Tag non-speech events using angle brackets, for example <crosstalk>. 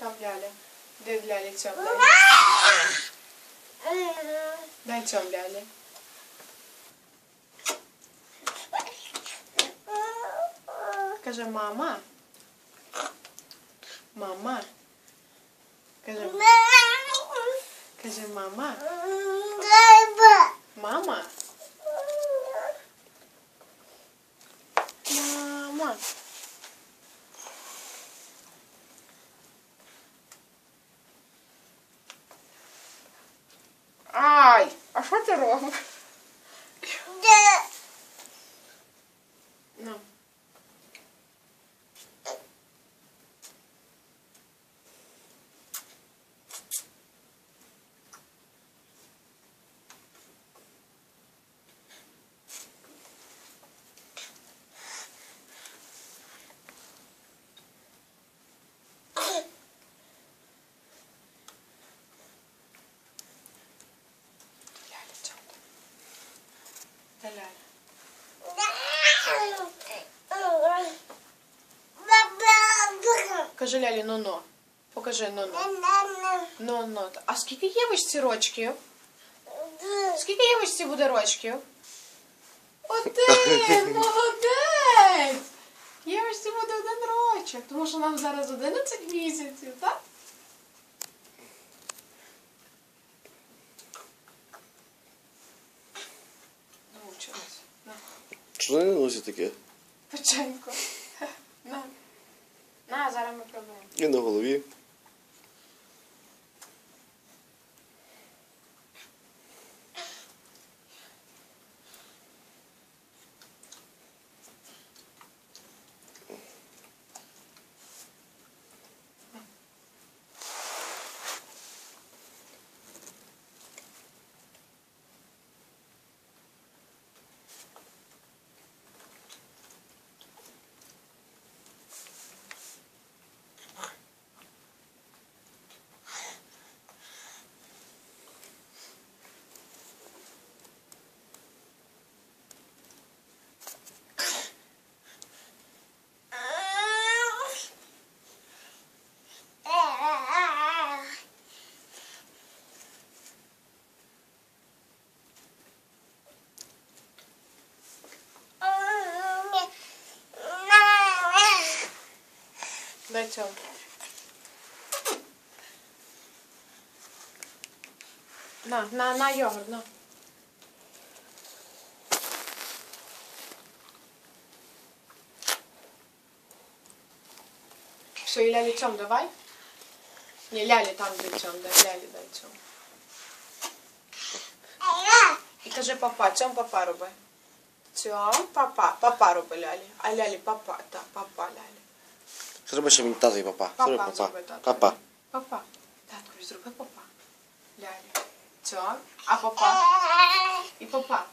Там ляля. Де лялі цьом ляля? Дай цьом лялі. Каже мама. Мама. Каже, каже мама. Мама. Мама. Ай, а що ти робиш? Ну. Ляля. Кажи лялі, ну-ну. Покажи ну-ну. Ну-ну. А скільки є вишці рочків? Скільки є вишці буде рочків? Один! Молодець! Є вишці буде один рочок, тому що нам зараз 11 місяців, так? Що на носі таке? печенько. <laughs> На. На, зараз ми пробуємо. І на голові. Дай цьому. На, на, на йогурт, на. Все, і лялі цьому давай. Ні, лялі там дай цьому, дай лялі дай цьому. І кажи папа, цьому папа роби. Цьому папа, папа роби лялі. А лялі папа, так, папа лялі. Zróbcie mi tatuj, papa. Zrób papa. Papa. Papa. Papa. Tatku, zrób papa. Lali. Co? A papa? I papa.